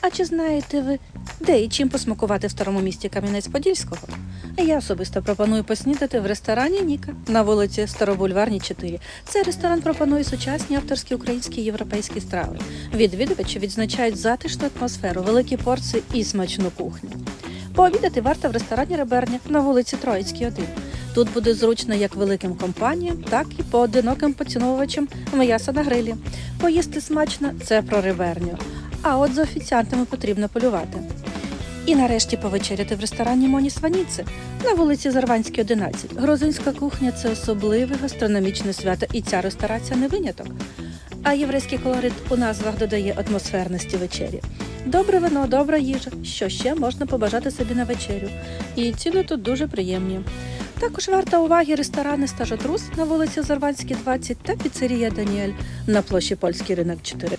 А чи знаєте ви, де і чим посмакувати в старому місті Кам'янець-Подільського? Я особисто пропоную поснідати в ресторані Ніка на вулиці Старобульварній 4. Цей ресторан пропонує сучасні авторські українські європейські страви. Відвідувачі відзначають затишну атмосферу, великі порції і смачну кухню. Пообідати варто в ресторані Реберня на вулиці Троїцькій 1. Тут буде зручно як великим компаніям, так і поодиноким поціновувачам м'яса на грилі. Поїсти смачно це про реберню. А от за офіціантами потрібно полювати. І нарешті повечеряти в ресторані Моні Сваніци на вулиці Зарванській, 11. Грузинська кухня це особливе гастрономічне свято, і ця ресторація не виняток. А єврейський колорит у назвах додає атмосферності вечері. Добре вино, добра їжа. Що ще можна побажати собі на вечерю? І ціни тут дуже приємні. Також варта уваги ресторани Стажотрус на вулиці Зарванській, 20 та піцерія Даніель на площі Польський ринок 4.